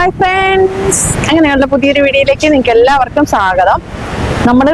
Hi friends അങ്ങനെയുള്ള പുതിയൊരു വീഡിയോയിലേക്ക് നിങ്ങൾക്ക് എല്ലാവർക്കും സ്വാഗതം. നമ്മൾ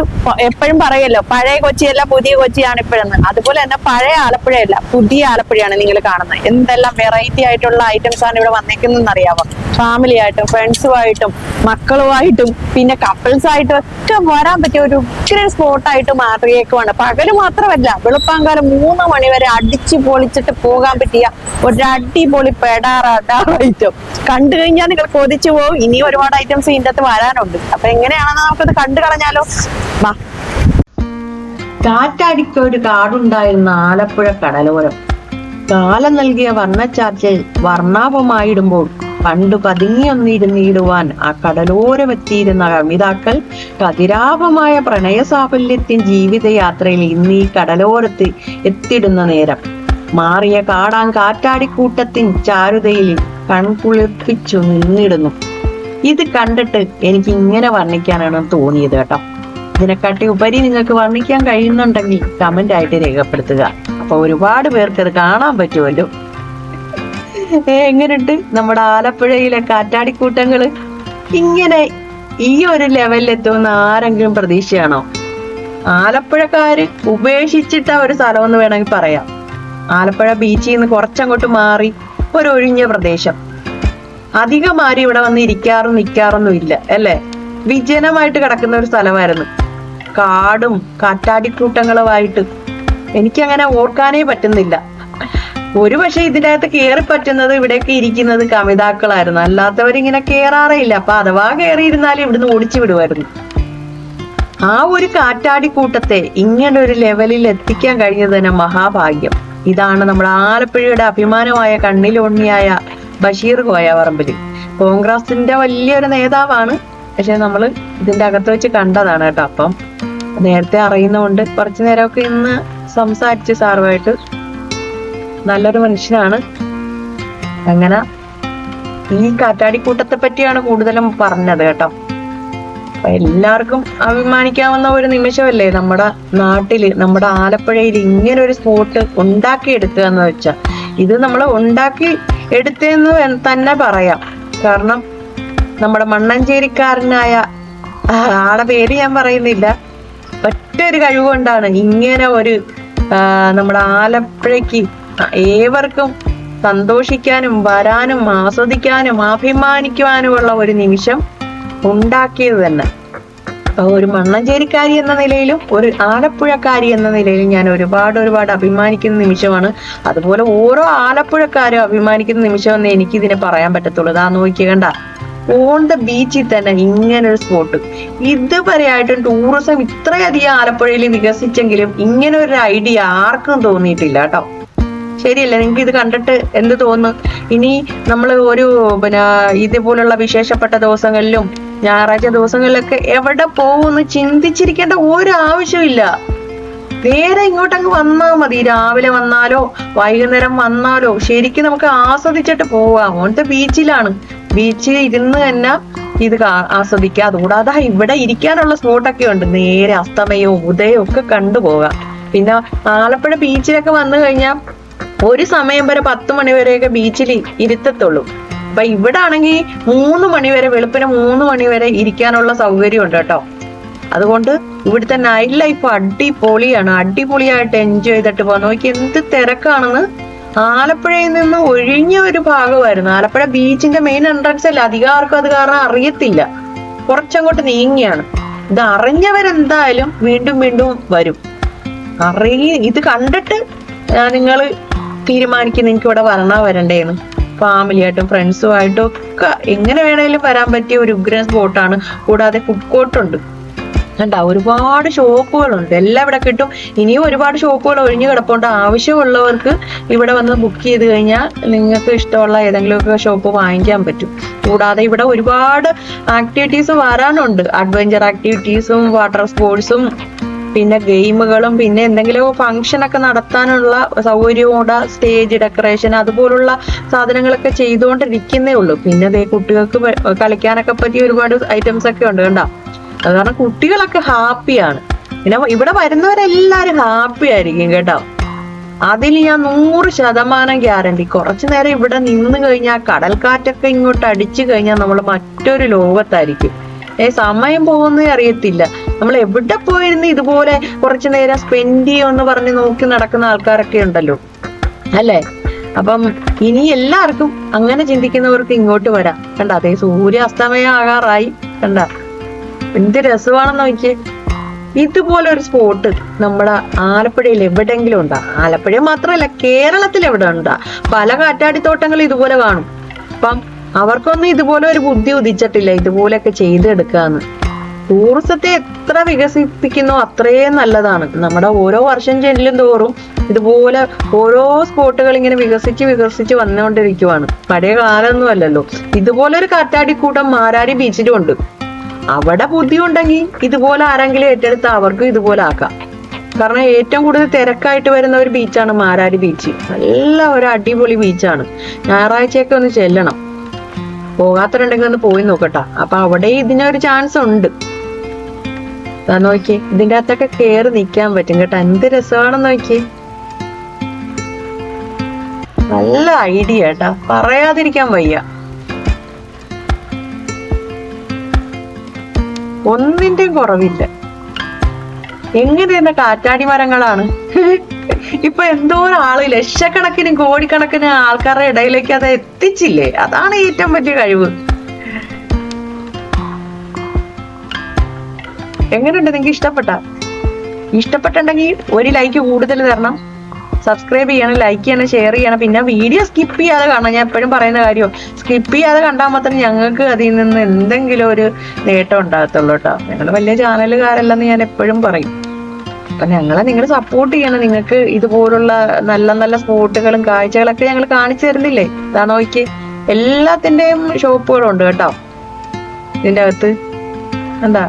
എപ്പോഴും പറയല്ലോ പഴയ കൊച്ചിയല്ല പുതിയ കൊച്ചിയാണ് ഇപ്പോഴെന്ന്. അതുപോലെ തന്നെ പഴയ ആലപ്പുഴയല്ല പുതിയ ആലപ്പുഴയാണ് നിങ്ങൾ കാണുന്നത്. എന്തെല്ലാം വെറൈറ്റി ആയിട്ടുള്ള ഐറ്റംസ് ആണ് ഇവിടെ വന്നേക്കുന്നതെന്ന് അറിയാവോ ഫാമിലി ആയിട്ടും ഫ്രണ്ട്സുമായിട്ടും മക്കളുമായിട്ടും പിന്നെ കപ്പിൾസ് ആയിട്ടും ഒക്കെ വരാൻ പറ്റിയ ഒരു ഒത്തിരി സ്പോട്ടായിട്ട് മാറിയേക്കുവാണ്. പകൽ മാത്രമല്ല വെളുപ്പാങ്കാലം മൂന്ന് മണി വരെ അടിച്ചു പൊളിച്ചിട്ട് പോകാൻ പറ്റിയ ഒരു അടിപൊളി പെടാറാട്ടാ ഐറ്റം കണ്ടു കഴിഞ്ഞാൽ നിങ്ങൾ കൊതിച്ചു പോകും ഇനിയും ഒരുപാട് ഐറ്റംസ് ഇതിന്റെ അകത്ത് വരാനുണ്ട്. അപ്പൊ എങ്ങനെയാണെന്ന് നമുക്കത് കണ്ടു കളഞ്ഞാലോ? വാ. കാറ്റാടിക്കൊരു കാടുണ്ടായിരുന്ന ആലപ്പുഴ കടലോരം. കാലം നൽകിയ വർണച്ചാർച്ചയിൽ വർണാഭമായിടുമ്പോൾ പണ്ട് പതുങ്ങിയൊന്നിരുന്നിടുവാൻ ആ കടലോരമെത്തിയിരുന്ന കവിതാക്കൾ കതിരാപമായ പ്രണയ സാഫല്യത്തിൻ ജീവിതയാത്രയിൽ ഇന്ന് ഈ കടലോരത്ത് എത്തിടുന്ന നേരം. മാറിയ കാടാൻ കാറ്റാടിക്കൂട്ടത്തിൻ ചാരുതയിൽ കൺകുളിർപ്പിച്ചു നിന്നിടുന്നു. ഇത് കണ്ടിട്ട് എനിക്ക് ഇങ്ങനെ വർണിക്കാനാണ് തോന്നിയത് കേട്ടോ. ഇതിനെക്കാട്ടി ഉപരി നിങ്ങൾക്ക് വർണിക്കാൻ കഴിയുന്നുണ്ടെങ്കിൽ കമന്റ് ആയിട്ട് രേഖപ്പെടുത്തുക. അപ്പൊ ഒരുപാട് പേർക്ക് അത് കാണാൻ പറ്റുമല്ലോ. എങ്ങനെയുണ്ട് നമ്മുടെ ആലപ്പുഴയിലെ കാറ്റാടിക്കൂട്ടങ്ങൾ ഇങ്ങനെ ഈ ഒരു ലെവലിൽ എത്തുമെന്ന് ആരെങ്കിലും പ്രതീക്ഷയാണോ? ആലപ്പുഴക്കാര് ഉപേക്ഷിച്ചിട്ട ഒരു സ്ഥലമെന്ന് വേണമെങ്കിൽ പറയാം. ആലപ്പുഴ ബീച്ചിൽ നിന്ന് കുറച്ചങ്ങോട്ട് മാറി ഒരു ഒഴിഞ്ഞ പ്രദേശം. അധികം ആരും ഇവിടെ വന്ന് ഇരിക്കാറും നിൽക്കാറൊന്നും ഇല്ല അല്ലേ? വിജനമായിട്ട് കിടക്കുന്ന ഒരു സ്ഥലമായിരുന്നു. കാടും കാറ്റാടിക്കൂട്ടങ്ങളുമായിട്ട്. എനിക്കങ്ങനെ ഓർക്കാനേ പറ്റുന്നില്ല. ഒരു പക്ഷെ ഇതിന്റെ അകത്ത് കയറി പറ്റുന്നത് ഇവിടെയൊക്കെ ഇരിക്കുന്നത് കവിതാക്കളായിരുന്നു. അല്ലാത്തവരിങ്ങനെ കയറാറേ ഇല്ല. അപ്പൊ അഥവാ കയറിയിരുന്നാലും ഇവിടുന്ന് ഓടിച്ചു വിടുമായിരുന്നു ആ ഒരു കാറ്റാടിക്കൂട്ടത്തെ ഇങ്ങനെ ഒരു ലെവലിൽ എത്തിക്കാൻ കഴിഞ്ഞത് തന്നെ മഹാഭാഗ്യം. ഇതാണ് നമ്മുടെ ആലപ്പുഴയുടെ അഭിമാനമായ കണ്ണിലോണ്ണിയായ ബഷീർ കോയ പറമ്പിൽ കോൺഗ്രസിന്റെ വലിയൊരു നേതാവാണ് പക്ഷെ നമ്മൾ ഇതിന്റെ അകത്ത് വെച്ച് കണ്ടതാണ് കേട്ടോ അപ്പം. നേരത്തെ അറിയുന്നതുകൊണ്ട് കുറച്ചു നേരമൊക്കെ ഇന്ന് സംസാരിച്ച് സാറുമായിട്ട് നല്ലൊരു മനുഷ്യനാണ്. അങ്ങനെ ഈ കാറ്റാടിക്കൂട്ടത്തെ പറ്റിയാണ് കൂടുതലും പറഞ്ഞത് കേട്ടോ. അപ്പൊ എല്ലാവർക്കും അഭിമാനിക്കാവുന്ന ഒരു നിമിഷമല്ലേ നമ്മുടെ നാട്ടിൽ നമ്മുടെ ആലപ്പുഴയിൽ ഇങ്ങനെ ഒരു സ്പോട്ട് ഉണ്ടാക്കിയെടുക്കുക എന്ന് വെച്ചാൽ ഇത് നമ്മൾ ഉണ്ടാക്കി എടുത്തെന്ന് തന്നെ പറയാം. കാരണം നമ്മുടെ മണ്ണഞ്ചേരിക്കാരനായ ആളെ പേര് ഞാൻ പറയുന്നില്ല. ഒറ്റ ഒരു കഴിവുകൊണ്ടാണ് ഇങ്ങനെ ഒരു നമ്മുടെ ആലപ്പുഴയ്ക്ക് ഏവർക്കും സന്തോഷിക്കാനും വരാനും ആസ്വദിക്കാനും അഭിമാനിക്കുവാനുമുള്ള ഒരു നിമിഷം ഉണ്ടാക്കിയത് തന്നെ. ഒരു മണ്ണഞ്ചേരിക്കാരി എന്ന നിലയിലും ഒരു ആലപ്പുഴക്കാരി എന്ന നിലയിലും ഞാൻ ഒരുപാട് ഒരുപാട് അഭിമാനിക്കുന്ന നിമിഷമാണ്. അതുപോലെ ഓരോ ആലപ്പുഴക്കാരും അഭിമാനിക്കുന്ന നിമിഷമെന്ന് എനിക്ക് ഇതിനെ പറയാൻ പറ്റത്തുള്ളൂ. ഇതാ നോക്കിക്കണ്ട ഓൺ ദ ബീച്ചിൽ തന്നെ ഇങ്ങനെ ഒരു സ്പോട്ട് ഇതുവരെയായിട്ടും ടൂറിസം ഇത്രയധികം ആലപ്പുഴയിൽ വികസിച്ചെങ്കിലും ഇങ്ങനെ ഒരു ഐഡിയ ആർക്കും തോന്നിയിട്ടില്ല കേട്ടോ. ശരിയല്ലേ? നിങ്ങൾക്ക് ഇത് കണ്ടിട്ട് എന്ത് തോന്നുന്നു ഇനി നമ്മൾ ഒരു പിന്നെ ഇതുപോലുള്ള വിശേഷപ്പെട്ട ദിവസങ്ങളിലും ഞായറാഴ്ച ദിവസങ്ങളിലൊക്കെ എവിടെ പോകുമെന്ന് ചിന്തിച്ചിരിക്കേണ്ട ഒരു ആവശ്യമില്ല നേരെ ഇങ്ങോട്ടങ്ങ് വന്നാൽ മതി. രാവിലെ വന്നാലോ വൈകുന്നേരം വന്നാലോ. ശരിക്കും നമുക്ക് ആസ്വദിച്ചിട്ട് പോവാം. ഓണത്തെ ബീച്ചിലാണ്. ബീച്ചിൽ ഇരുന്ന് തന്നെ ഇത് ആസ്വദിക്കാം അതുകൂടാതെ ഇവിടെ ഇരിക്കാനുള്ള സ്പോട്ടൊക്കെ ഉണ്ട്. നേരെ അസ്തമയവും ഉദയവും ഒക്കെ കണ്ടുപോകാം പിന്നെ ആലപ്പുഴ ബീച്ചിലൊക്കെ വന്നു കഴിഞ്ഞാൽ ഒരു സമയം വരെ പത്ത് മണി വരെയൊക്കെ ബീച്ചിൽ ഇരുത്തത്തുള്ളൂ. അപ്പൊ ഇവിടെ ആണെങ്കിൽ മൂന്ന് മണി വരെ വെളുപ്പിന് മൂന്ന് മണി വരെ ഇരിക്കാനുള്ള സൗകര്യം ഉണ്ട് കേട്ടോ. അതുകൊണ്ട് ഇവിടുത്തെ നൈറ്റ് ലൈഫ് അടിപൊളിയാണ്. അടിപൊളിയായിട്ട് എൻജോയ് ചെയ്തിട്ട് പോകാൻ നോക്കി എന്ത് തിരക്കാണെന്ന്. ആലപ്പുഴയിൽ നിന്ന് ഒഴിഞ്ഞ ഒരു ഭാഗമായിരുന്നു. ആലപ്പുഴ ബീച്ചിന്റെ മെയിൻ എൻട്രൻസ് അല്ല. അധികം ആർക്കും അത് കാരണം അറിയത്തില്ല. കുറച്ചങ്ങോട്ട് നീങ്ങിയാണ്. ഇത് അറിഞ്ഞവരെന്തായാലും വീണ്ടും വീണ്ടും വരും. അറിയ ഇത് കണ്ടിട്ട് നിങ്ങൾ തീരുമാനിക്കും നിങ്ങൾക്ക് ഇവിടെ വരണോ വരണ്ടേന്ന്. ഫാമിലിയായിട്ടും ഫ്രണ്ട്സുമായിട്ടും ഒക്കെ എങ്ങനെ വേണേലും വരാൻ പറ്റിയ ഒരു ഉഗ്രൻ സ്പോട്ടാണ് കൂടാതെ ഫുഡ് കോർട്ടുണ്ട് കണ്ട ഒരുപാട് ഷോപ്പുകളുണ്ട് എല്ലാം ഇവിടെ കിട്ടും. ഇനിയും ഒരുപാട് ഷോപ്പുകൾ ഒഴിഞ്ഞു കിടപ്പുണ്ട്. ആവശ്യമുള്ളവർക്ക് ഇവിടെ വന്ന് ബുക്ക് ചെയ്ത് കഴിഞ്ഞാൽ നിങ്ങൾക്ക് ഇഷ്ടമുള്ള ഏതെങ്കിലുമൊക്കെ ഷോപ്പ് വാങ്ങിക്കാൻ പറ്റും. കൂടാതെ ഇവിടെ ഒരുപാട് ആക്ടിവിറ്റീസ് വരാനുണ്ട്. അഡ്വഞ്ചർ ആക്ടിവിറ്റീസും വാട്ടർ സ്പോർട്സും പിന്നെ ഗെയിമുകളും പിന്നെ എന്തെങ്കിലും ഫംഗ്ഷൻ ഒക്കെ നടത്താനുള്ള സൗകര്യവും കൂടെ സ്റ്റേജ് ഡെക്കറേഷൻ അതുപോലുള്ള സാധനങ്ങളൊക്കെ ചെയ്തുകൊണ്ടിരിക്കുന്നേ ഉള്ളൂ. പിന്നെ കുട്ടികൾക്ക് കളിക്കാനൊക്കെ പറ്റിയ ഒരുപാട് ഐറ്റംസ് ഒക്കെ ഉണ്ട് കണ്ടോ. അത് കാരണം കുട്ടികളൊക്കെ ഹാപ്പിയാണ് പിന്നെ ഇവിടെ വരുന്നവരെല്ലാരും ഹാപ്പി ആയിരിക്കും കേട്ടോ. അതിൽ ഞാൻ നൂറ് ശതമാനം ഗ്യാരണ്ടി കുറച്ചു നേരം ഇവിടെ നിന്ന് കഴിഞ്ഞാൽ കടൽക്കാറ്റൊക്കെ ഇങ്ങോട്ട് അടിച്ചു കഴിഞ്ഞാൽ നമ്മൾ മറ്റൊരു ലോകത്തായിരിക്കും. ഏ സമയം പോകുന്നേ അറിയത്തില്ല. നമ്മൾ എവിടെ പോയിരുന്ന് ഇതുപോലെ കുറച്ചു നേരം സ്പെൻഡ് ചെയ്യുമെന്ന് പറഞ്ഞ് നോക്കി നടക്കുന്ന ആൾക്കാരൊക്കെ ഉണ്ടല്ലോ. അല്ലേ? അപ്പം ഇനി എല്ലാവർക്കും അങ്ങനെ ചിന്തിക്കുന്നവർക്ക് ഇങ്ങോട്ട് വരാം. കണ്ട? അതേ സൂര്യാസ്തമയം ആകാറായി. കണ്ട? എന്ത് രസമാണെന്ന് നോക്കിയേ. ഇതുപോലെ ഒരു സ്പോട്ട് നമ്മുടെ ആലപ്പുഴയിൽ എവിടെയെങ്കിലും ഉണ്ടാ. ആലപ്പുഴ മാത്രമല്ല കേരളത്തിൽ എവിടെ ഉണ്ടാ. പല കാറ്റാടിത്തോട്ടങ്ങൾ ഇതുപോലെ കാണും. അപ്പം അവർക്കൊന്നും ഇതുപോലെ ഒരു ബുദ്ധി ഉദിച്ചിട്ടില്ല ഇതുപോലെയൊക്കെ ചെയ്തെടുക്കാന്ന്. ടൂറിസത്തെ എത്ര വികസിപ്പിക്കുന്നോ അത്രയും നല്ലതാണ്. നമ്മുടെ ഓരോ വർഷം ചെല്ലും തോറും ഇതുപോലെ ഓരോ സ്പോട്ടുകൾ ഇങ്ങനെ വികസിച്ച് വികസിച്ച് വന്നുകൊണ്ടിരിക്കുവാണ്. പഴയ കാലമൊന്നും അല്ലല്ലോ. ഇതുപോലെ ഒരു കാറ്റാടിക്കൂട്ടം മാരാരി ബീച്ചിലും ഉണ്ട്. അവിടെ ബുദ്ധി ഉണ്ടെങ്കിൽ ഇതുപോലെ ആരെങ്കിലും ഏറ്റെടുത്ത് അവർക്കും ഇതുപോലെ ആക്കാം. കാരണം ഏറ്റവും കൂടുതൽ തിരക്കായിട്ട് വരുന്ന ഒരു ബീച്ചാണ് മാരാരി ബീച്ച് നല്ല ഒരു അടിപൊളി ബീച്ചാണ് ഞായറാഴ്ചയൊക്കെ ഒന്ന് ചെല്ലണം. പോകാത്തവരുണ്ടെങ്കിൽ ഒന്ന് പോയി നോക്കട്ടാ. അപ്പൊ അവിടെ ഇതിനൊരു ചാൻസ് ഉണ്ട്. നോക്കിയേ ഇതിന്റെ അകത്തൊക്കെ കേറി നിൽക്കാൻ പറ്റും കേട്ടോ. എന്ത് രസമാണെന്ന് നോക്കിയേ. നല്ല ഐഡിയ കേട്ടാ പറയാതിരിക്കാൻ വയ്യ. ഒന്നിന്റെയും കുറവില്ല. എങ്ങനെയുള്ള കാറ്റാടി മരങ്ങളാണ്? ഇപ്പൊ എന്തോ ആൾ ലക്ഷക്കണക്കിന് കോടിക്കണക്കിന് ആൾക്കാരുടെ ഇടയിലേക്ക് അത് എത്തിച്ചില്ലേ? അതാണ് ഏറ്റവും വലിയ കഴിവ്. എങ്ങനെയുണ്ട്? നിങ്ങൾക്ക് ഇഷ്ടപ്പെട്ട? ഇഷ്ടപ്പെട്ടുണ്ടെങ്കിൽ ഒരു ലൈക്ക് കൂടുതൽ തരണം. സബ്സ്ക്രൈബ് ചെയ്യണം ലൈക്ക് ചെയ്യണം ഷെയർ ചെയ്യണം. പിന്നെ വീഡിയോ സ്കിപ്പ് ചെയ്യാതെ കാണണം. ഞാൻ എപ്പോഴും പറയുന്ന കാര്യം സ്കിപ്പ് ചെയ്യാതെ കണ്ടാൽ മാത്രമേ ഞങ്ങൾക്ക് അതിൽ നിന്ന് എന്തെങ്കിലും ഒരു നേട്ടം ഉണ്ടാകത്തുള്ളൂ കേട്ടോ. ഞങ്ങൾ വലിയ ചാനലുകാരല്ലെന്ന് ഞാൻ എപ്പോഴും പറയും. അപ്പൊ ഞങ്ങളെ നിങ്ങൾ സപ്പോർട്ട് ചെയ്യണം. നിങ്ങൾക്ക് ഇതുപോലുള്ള നല്ല നല്ല സ്പോട്ടുകളും കാഴ്ചകളൊക്കെ ഞങ്ങൾ കാണിച്ചു തരുന്നില്ലേ? ഇതാ നോക്കി എല്ലാത്തിന്റെയും ഷോപ്പുകളുണ്ട് കേട്ടോ. ഇതിന്റെ അകത്ത്. എന്താ?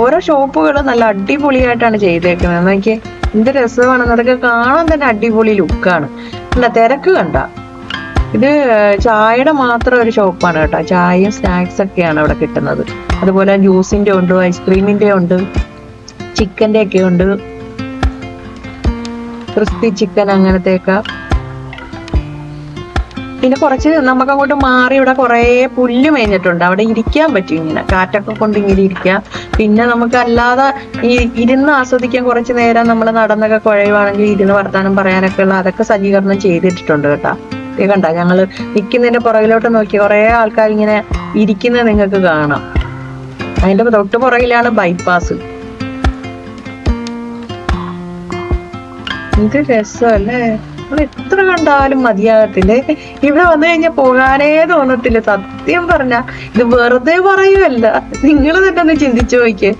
ഓരോ ഷോപ്പുകളും നല്ല അടിപൊളിയായിട്ടാണ് ചെയ്തേക്കുന്നത്. നോക്കിയേ. എന്ത് രസമാണ് അതൊക്കെ കാണാൻ തന്നെ അടിപൊളി ലുക്കാണ്. അല്ല തിരക്ക് കണ്ട. ഇത് ചായയുടെ മാത്രം ഒരു ഷോപ്പാണ് കേട്ടോ. ചായയും സ്നാക്സ് ഒക്കെയാണ് അവിടെ കിട്ടുന്നത്. അതുപോലെ ജ്യൂസിന്റെ ഉണ്ട് ഐസ്ക്രീമിന്റെ ഉണ്ട് ചിക്കന്റെ ഒക്കെ ഉണ്ട്. ക്രിസ്പി ചിക്കൻ അങ്ങനത്തെയൊക്കെ. പിന്നെ കുറച്ച് നമുക്ക് അങ്ങോട്ട് മാറി ഇവിടെ കുറേ പുല്ല് മേഞ്ഞിട്ടുണ്ട്. അവിടെ ഇരിക്കാൻ പറ്റും ഇങ്ങനെ. കാറ്റൊക്കെ കൊണ്ട് ഇങ്ങനെ ഇരിക്കാം. പിന്നെ നമുക്ക് അല്ലാതെ ഈ ഇരുന്ന് ആസ്വദിക്കാൻ കുറച്ച് നേരം നമ്മൾ നടന്നൊക്കെ കുഴയുവാണെങ്കിൽ ഇരുന്ന് വർത്താനം പറയാനൊക്കെ ഉള്ള അതൊക്കെ സജ്ജീകരണം ചെയ്തിട്ടുണ്ട് കേട്ടോ. ഇത് കണ്ട? ഞങ്ങൾ നിൽക്കുന്നതിന്റെ പുറകിലോട്ട് നോക്കി കുറേ ആൾക്കാർ ഇങ്ങനെ ഇരിക്കുന്നത് നിങ്ങൾക്ക് കാണാം. അതിന്റെ തൊട്ട് പുറകിലാണ് ബൈപ്പാസ് ഇത് രസമല്ലേ? നമ്മൾ എത്ര കണ്ടാലും മതിയാകത്തില്ല? ഇവിടെ വന്നു കഴിഞ്ഞാൽ പോകാനേ തോന്നത്തില്ല. സത്യം പറഞ്ഞ ഇത് വെറുതെ പറയുമല്ല നിങ്ങൾ തന്നെ ഒന്ന് ചിന്തിച്ചു നോക്കിയേ.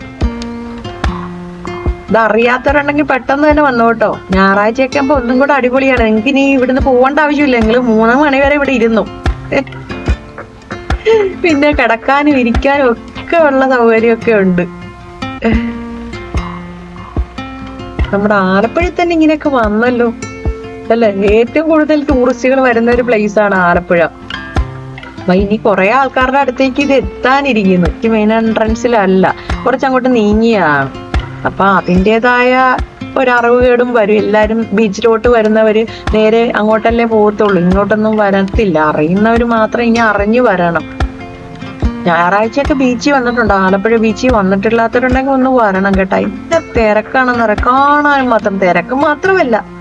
ഇതറിയാത്തവരുണ്ടെങ്കിൽ പെട്ടെന്ന് തന്നെ വന്നോട്ടോ ഞായറാഴ്ചയൊക്കെ ആകുമ്പോ ഒന്നും കൂടെ അടിപൊളിയാണ്. നിങ്ങൾക്ക് ഇനി ഇവിടുന്ന് പോകേണ്ട ആവശ്യമില്ല. നിങ്ങൾ മൂന്ന് മണി വരെ ഇവിടെ ഇരുന്നു. പിന്നെ കിടക്കാനും ഇരിക്കാനും ഒക്കെ ഉള്ള സൗകര്യമൊക്കെ ഉണ്ട്. നമ്മുടെ ആലപ്പുഴയിൽ തന്നെ ഇങ്ങനെയൊക്കെ വന്നല്ലോ. അല്ലെ? ഏറ്റവും കൂടുതൽ ടൂറിസ്റ്റുകൾ വരുന്ന ഒരു പ്ലേസ് ആണ് ആലപ്പുഴ. ഇനി കുറെ ആൾക്കാരുടെ അടുത്തേക്ക് ഇത് എത്താനിരിക്കുന്നു. ഈ മെയിൻ എൻട്രൻസിലല്ല കുറച്ചങ്ങോട്ട് നീങ്ങിയാണ്. അപ്പൊ അതിന്റെതായ ഒരു കേടും വരും. എല്ലാരും ബീച്ചിലോട്ട് വരുന്നവര് നേരെ അങ്ങോട്ടല്ലേ പോകത്തുള്ളൂ ഇങ്ങോട്ടൊന്നും വരത്തില്ല. അറിയുന്നവര് മാത്രം ഇനി അറിഞ്ഞു വരണം. ഞായറാഴ്ചയൊക്കെ ബീച്ചിൽ വന്നിട്ടുണ്ട്. ആലപ്പുഴ ബീച്ചിൽ വന്നിട്ടില്ലാത്തവരുണ്ടെങ്കിൽ ഒന്ന് വരണം കേട്ടോ. ഇന്ന തിരക്കാണെന്ന് പറയാം മാത്രം തിരക്ക് മാത്രമല്ല.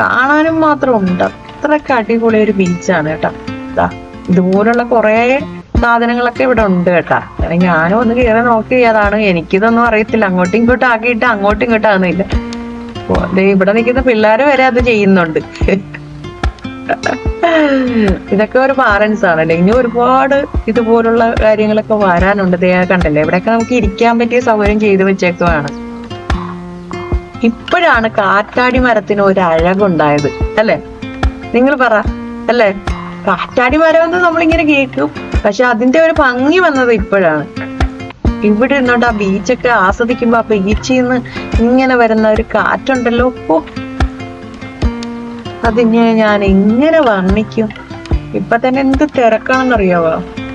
കാണാനും മാത്രം ഉണ്ട് അത്രയ്ക്ക് അടിപൊളി ഒരു ബീച്ചാണ് കേട്ടോ. ഇതാ ഇതുപോലുള്ള കുറെ സാധനങ്ങളൊക്കെ ഇവിടെ ഉണ്ട് കേട്ടാ. ഞാനും ഒന്ന് കയറി നോക്കിയതാണ് എനിക്കിതൊന്നും അറിയത്തില്ല. അങ്ങോട്ടും ഇങ്ങോട്ടും ആക്കിയിട്ട് അങ്ങോട്ടും ഇങ്ങോട്ടും ആകുന്നില്ല ഇവിടെ നിൽക്കുന്ന പിള്ളേര് വരെ അത് ചെയ്യുന്നുണ്ട്. ഇതൊക്കെ ഒരു പാരൻസ് ആണല്ലേ ഇനി ഒരുപാട് ഇതുപോലുള്ള കാര്യങ്ങളൊക്കെ വരാനുണ്ട്. കണ്ടല്ലേ? ഇവിടെയൊക്കെ നമുക്ക് ഇരിക്കാൻ പറ്റിയ സൗകര്യം ചെയ്തു വെച്ചേക്കുവാണ്. ഇപ്പോഴാണ് കാറ്റാടി മരത്തിന് ഒരു അഴകുണ്ടായത് അല്ലെ? നിങ്ങൾ പറ അല്ലേ? കാറ്റാടി മരം എന്ന് നമ്മളിങ്ങനെ കേൾക്കും പക്ഷെ അതിന്റെ ഒരു ഭംഗി വന്നത് ഇപ്പോഴാണ്. ഇവിടെ ഇരുന്നോണ്ട് ആ ബീച്ചൊക്കെ ആസ്വദിക്കുമ്പോ ആ ബീച്ചിൽ നിന്ന് ഇങ്ങനെ വരുന്ന ഒരു കാറ്റുണ്ടല്ലോ ഓ അതിനെ ഞാൻ എങ്ങനെ വർണിക്കും? ഇപ്പൊ തന്നെ എന്ത് തിരക്കാണെന്നറിയാവോ?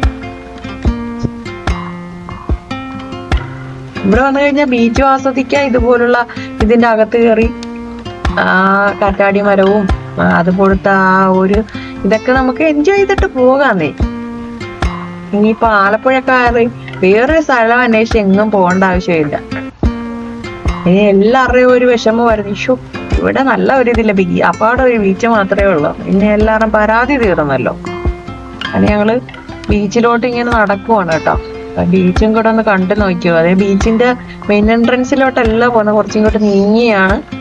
ഇവിടെ വന്നു കഴിഞ്ഞാൽ ബീച്ചും ആസ്വദിക്കാം ഇതുപോലുള്ള ഇതിന്റെ അകത്ത് കയറി ആ കാറ്റാടി മരവും അതുപോലത്തെ ആ ഒരു ഇതൊക്കെ നമുക്ക് എൻജോയ് ചെയ്തിട്ട് പോകാന്നേ. ഇനിയിപ്പോ കയറി വേറൊരു സ്ഥലം അന്വേഷിച്ച് എങ്ങും പോകേണ്ട ആവശ്യമില്ല. ഇനി എല്ലാവരുടെയും ഒരു വിഷമമായിരുന്നു ഇഷു ഇവിടെ നല്ല ഒരു ഇതില്ല. ബി അപ്പാടെ ഒരു ബീച്ച് മാത്രമേ ഉള്ളൂ. ഇനി എല്ലാവരും പരാതി തീർന്നല്ലോ. അങ്ങനെ ഞങ്ങൾ ബീച്ചിലോട്ട് ഇങ്ങനെ നടക്കുവാണ് കേട്ടോ. ബീച്ചും കൂടെ ഒന്ന് കണ്ടു നോക്കിയോ? അതായത് ബീച്ചിന്റെ മെയിൻ എൻട്രൻസിലോട്ടല്ല പോകുന്നത് കൂടെ നീങ്ങിയാണ്.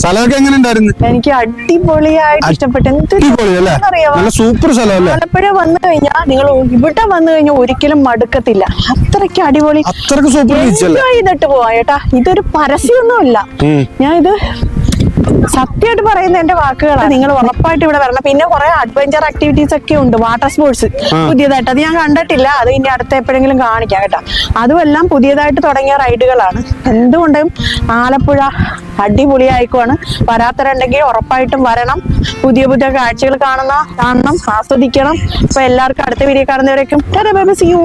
സ്ഥലമൊക്കെ എങ്ങനെ ഉണ്ടായിരുന്നു? എനിക്ക് അടിപൊളിയായിട്ട് ഇഷ്ടപ്പെട്ടു. എന്ത് സൂപ്പർ സ്ഥലം ആലപ്പുഴ വന്നു കഴിഞ്ഞാൽ നിങ്ങൾ ഇവിടെ വന്നു കഴിഞ്ഞാൽ ഒരിക്കലും മടുക്കത്തില്ല. അത്രയ്ക്ക് അടിപൊളി. അത്രയ്ക്ക് സൂപ്പർ ചെയ്തിട്ട് പോവാ ചേട്ടാ ഇതൊരു പരസ്യമൊന്നുമില്ല. ഞാൻ ഇത് സത്യമായിട്ട് പറയുന്ന എന്റെ വാക്കുകളാണ്. നിങ്ങൾ ഉറപ്പായിട്ട് ഇവിടെ വരണം. പിന്നെ കുറെ അഡ്വഞ്ചർ ആക്ടിവിറ്റീസ് ഒക്കെ ഉണ്ട്. വാട്ടർ സ്പോർട്സ് പുതിയതായിട്ട്. അത് ഞാൻ കണ്ടിട്ടില്ല. അത് ഇനി അടുത്ത എപ്പോഴെങ്കിലും കാണിക്കാം കേട്ടോ. അതുമെല്ലാം പുതിയതായിട്ട് തുടങ്ങിയ റൈഡുകളാണ് എന്തുകൊണ്ടും ആലപ്പുഴ അടിപൊളിയായിക്കുവാണ്. വരാത്തരുണ്ടെങ്കിൽ ഉറപ്പായിട്ടും വരണം. പുതിയ പുതിയ കാഴ്ചകൾ കാണുന്ന കാണണം. ആസ്വദിക്കണം. അപ്പൊ എല്ലാവർക്കും അടുത്ത വീഡിയോ കാണുന്നവരേക്കും. C U